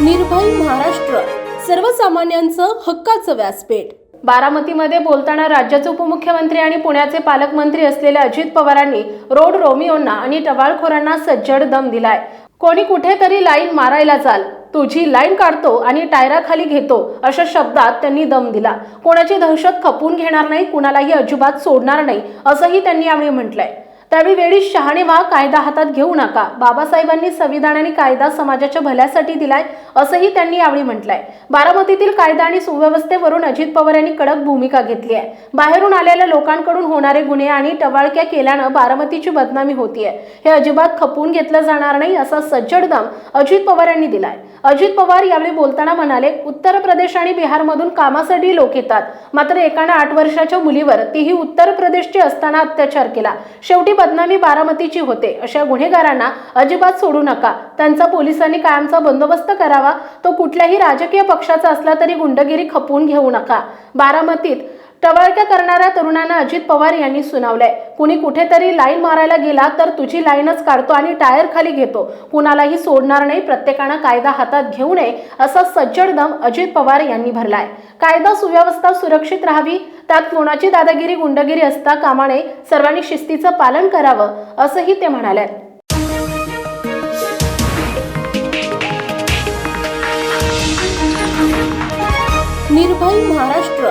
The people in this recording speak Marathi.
निर्भय महाराष्ट्र सर्वसामान्यांचं हक्काचं व्यासपीठ. बारामतीमध्ये बोलताना राज्याचे उपमुख्यमंत्री आणि पुण्याचे पालकमंत्री असलेल्या अजित पवारांनी रोड रोमिओंना आणि टवाळखोरांना सज्जड दम दिलाय. कोणी कुठेतरी लाईन मारायला चाल तुझी लाईन काढतो आणि टायराखाली घेतो अशा शब्दात त्यांनी दम दिला. कोणाची दहशत खपून घेणार नाही कुणालाही अजिबात सोडणार नाही असंही त्यांनी यावेळी म्हटलंय. त्यावेळी वेळी शहाणे व्हा कायदा हातात घेऊ नका. बाबासाहेबांनी संविधान आणि कायदा समाजाच्या भल्यासाठी दिलाय असंही त्यांनी यावेळी म्हटलंय. बारामतीतील कायदा आणि सुव्यवस्थेवरून अजित पवार यांनी कडक भूमिका घेतली आहे. बाहेरून आलेल्या लोकांकडून होणारे गुन्हे आणि टवाळक्या केल्यानं बारामतीची बदनामी होतीये. हे अजिबात खपवून घेतलं जाणार नाही असा सज्जड दम अजित पवार यांनी दिलाय. अजित पवार यावेळी बोलताना म्हणाले उत्तर प्रदेश आणि बिहारमधून कामासाठी लोक येतात. मात्र एकानं आठ वर्षाच्या मुलीवर तीही उत्तर प्रदेशची असताना अत्याचार केला. शेवटी बदनामी बारामतीची होते. अशा गुन्हेगारांना अजिबात सोडू नका. त्यांचा पोलिसांनी कायमचा बंदोबस्त करावा. तो कुठल्याही राजकीय पक्षाचा असला तरी गुंडगिरी खपवून घेऊ नका. बारामतीत टवाळक्या करणाऱ्या तरुणांना अजित पवार यांनी सुनावलंय. कुणी कुठेतरी लाईन मारायला गेला तर तुझी लाईनच काढतो आणि टायर खाली घेतो. कुणालाही सोडणार नाही प्रत्येकानं कायदा हातात घेऊ नये असा सज्जड दम अजित पवार यांनी भरलाय. कायदा सुव्यवस्था सुरक्षित राहावी त्यात कोणाची दादागिरी गुंडगिरी असता कामा नये सर्वांनी शिस्तीचं पालन करावं असंही ते म्हणाले निर्भय महाराष्ट्र